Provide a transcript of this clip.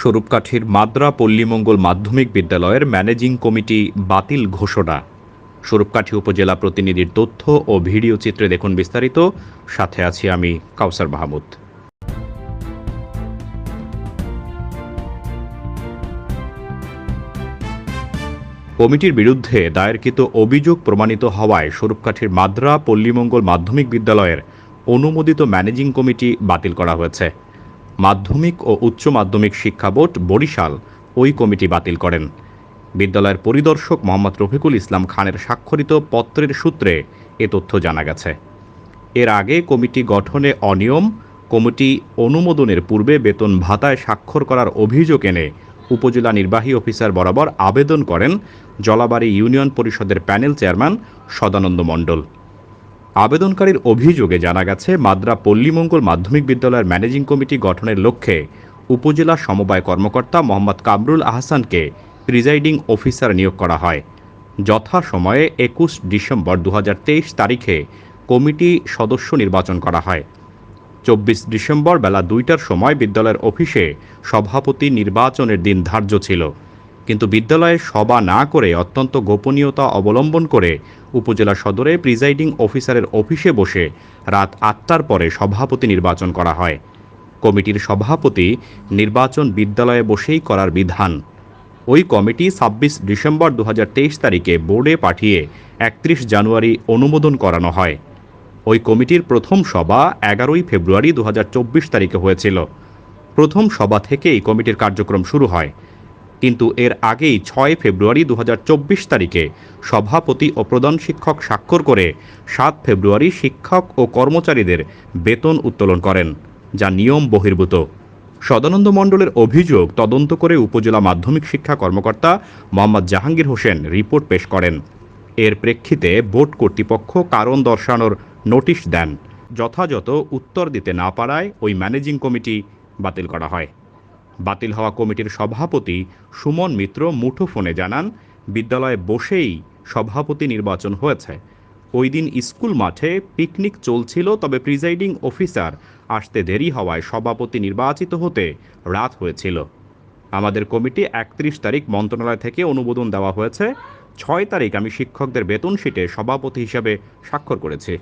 স্বরূপকাঠির মাদ্রা পল্লীমঙ্গল মাধ্যমিক বিদ্যালয়ের managing committee বাতিল ঘোষণা। স্বরূপকাঠি উপজেলা প্রতিনিধির তথ্য ও ভিডিও চিত্রে দেখুন বিস্তারিত। সাথে আছি আমি কাউসার মাহমুদ। কমিটির বিরুদ্ধে দায়েরকৃত অভিযোগ প্রমাণিত হওয়ায় স্বরূপকাঠির মাদ্রা পল্লীমঙ্গল মাধ্যমিক বিদ্যালয়ের অনুমোদিত ম্যানেজিং কমিটি বাতিল করা হয়েছে। মাধ্যমিক ও উচ্চ মাধ্যমিক শিক্ষা বোর্ড বরিশাল ওই কমিটি বাতিল করেন। বিদ্যালয়ের পরিদর্শক মোহাম্মদ রফিকুল ইসলাম খানের স্বাক্ষরিত পত্রের সূত্রে এ তথ্য জানা গেছে। এর আগে কমিটি গঠনে অনিয়ম, কমিটি অনুমোদনের পূর্বে বেতন ভাতায় স্বাক্ষর করার অভিযোগ এনে উপজেলা নির্বাহী অফিসার বরাবর আবেদন করেন জলাবাড়ি ইউনিয়ন পরিষদের প্যানেল চেয়ারম্যান সদানন্দ মণ্ডল। আবেদনকারীর অভিযোগে জানা গেছে, মাদ্রা পল্লীমঙ্গল মাধ্যমিক বিদ্যালয়ের ম্যানেজিং কমিটি গঠনের লক্ষ্যে উপজেলা সমবায় কর্মকর্তা মোহাম্মদ কামরুল আহসানকে প্রিজাইডিং অফিসার নিয়োগ করা হয়। যথাসময়ে একুশ ডিসেম্বর দু হাজার তেইশ তারিখে কমিটি সদস্য নির্বাচন করা হয়। চব্বিশ ডিসেম্বর বেলা দুইটার সময় বিদ্যালয়ের অফিসে সভাপতি নির্বাচনের দিন ধার্য ছিল। কিন্তু বিদ্যালয়ে সভা না করে অত্যন্ত গোপনীয়তা অবলম্বন করে উপজেলা সদরে প্রিজাইডিং অফিসারের অফিসে বসে রাত আটটার পরে সভাপতি নির্বাচন করা হয়। কমিটির সভাপতি নির্বাচন বিদ্যালয়ে বসেই করার বিধান। ওই কমিটি ছাব্বিশ ডিসেম্বর দু হাজার তেইশ তারিখে বোর্ডে পাঠিয়ে একত্রিশ জানুয়ারি অনুমোদন করানো হয়। ওই কমিটির প্রথম সভা এগারোই ফেব্রুয়ারি দু হাজার চব্বিশ তারিখে হয়েছিল। প্রথম সভা থেকেই কমিটির কার্যক্রম শুরু হয়। কিন্তু এর আগেই ছয় ফেব্রুয়ারি দু হাজার চব্বিশ তারিখে সভাপতি ও প্রধান শিক্ষক স্বাক্ষর করে সাত ফেব্রুয়ারি শিক্ষক ও কর্মচারীদের বেতন উত্তোলন করেন, যা নিয়ম বহির্ভূত। সদানন্দ মণ্ডলের অভিযোগ তদন্ত করে উপজেলা মাধ্যমিক শিক্ষা কর্মকর্তা মোহাম্মদ জাহাঙ্গীর হোসেন রিপোর্ট পেশ করেন। এর প্রেক্ষিতে বোর্ড কর্তৃপক্ষ কারণ দর্শানোর নোটিশ দেন, যথাযথ উত্তর দিতে না পারায় ওই ম্যানেজিং কমিটি বাতিল করা হয়। বাতিল হওয়া কমিটির সভাপতি সুমন মিত্র মুঠোফোনে জানান, বিদ্যালয়ে বসেই সভাপতি নির্বাচন হয়েছে। ওই দিন স্কুল মাঠে পিকনিক চলছিল, তবে প্রিজাইডিং অফিসার আসতে দেরি হওয়ায় সভাপতি নির্বাচিত হতে রাত হয়েছিল। আমাদের কমিটি একত্রিশ তারিখ মন্ত্রণালয় থেকে অনুমোদন দেওয়া হয়েছে। ছয় তারিখ আমি শিক্ষকদের বেতন শিটে সভাপতি হিসাবে স্বাক্ষর করেছি।